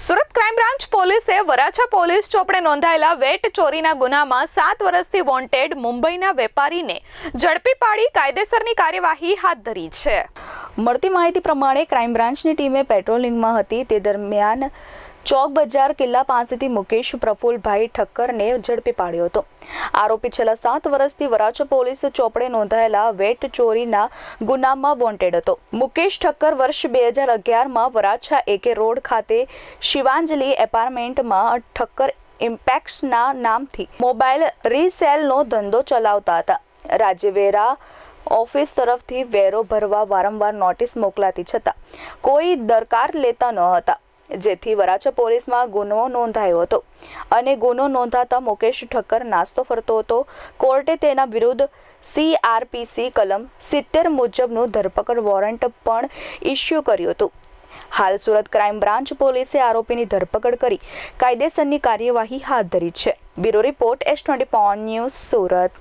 Surat crime branch પોલીસે Varachha police ચોપડે નોંધાયેલા wet ચોરીના ગુનામાં સાત વર્ષથી વોન્ટેડ મુંબઈના વેપારીને ઝડપી પાડી કાયદેસરની કાર્યવાહી હાથ ધરી છે. મળતી માહિતી પ્રમાણે ક્રાઇમ બ્રાન્ચની ટીમે પેટ્રોલિંગમાં હતી. તે દરમિયાન ચોક બજાર કિલ્લા પાસેથી મુકેશ પ્રફુલભાઈ ઠક્કરને ઝડપી પાડ્યો હતો. આરોપી છેલ્લા સાત વર્ષથી વરાછા પોલીસ ચોપડે નોંધાયેલા વેટ ચોરીના ગુનામાં વોન્ટેડ હતો. મુકેશ ઠક્કર વર્ષ બે હજાર અગિયારમાં વરાછા એકે રોડ ખાતે શિવાંજલિ એપાર્ટમેન્ટમાં ઠક્કર ઇમ્પેક્ટ્સના નામથી મોબાઈલ રીસેલનો ધંધો ચલાવતા હતા. રાજ્યવેરા ઓફિસ તરફથી વેરો ભરવા વારંવાર નોટિસ મોકલાતી છતાં કોઈ દરકાર લેતા ન હતા. જેથી વરાછા પોલીસમાં ગુનો નોંધાયો હતો. અને ગુનો નોંધાતા મુકેશ ઠક્કર નાસ્તો ફરતો હતો. કોર્ટે તેના વિરુદ્ધ સીઆરપીસી કલમ સિત્તેર મુજબનું ધરપકડ વોરંટ પણ ઇસ્યુ કર્યું હતું. હાલ સુરત ક્રાઇમ બ્રાન્ચ પોલીસે આરોપીની ધરપકડ કરી કાયદેસરની કાર્યવાહી હાથ ધરી છે. Bureau report S twenty news Surat.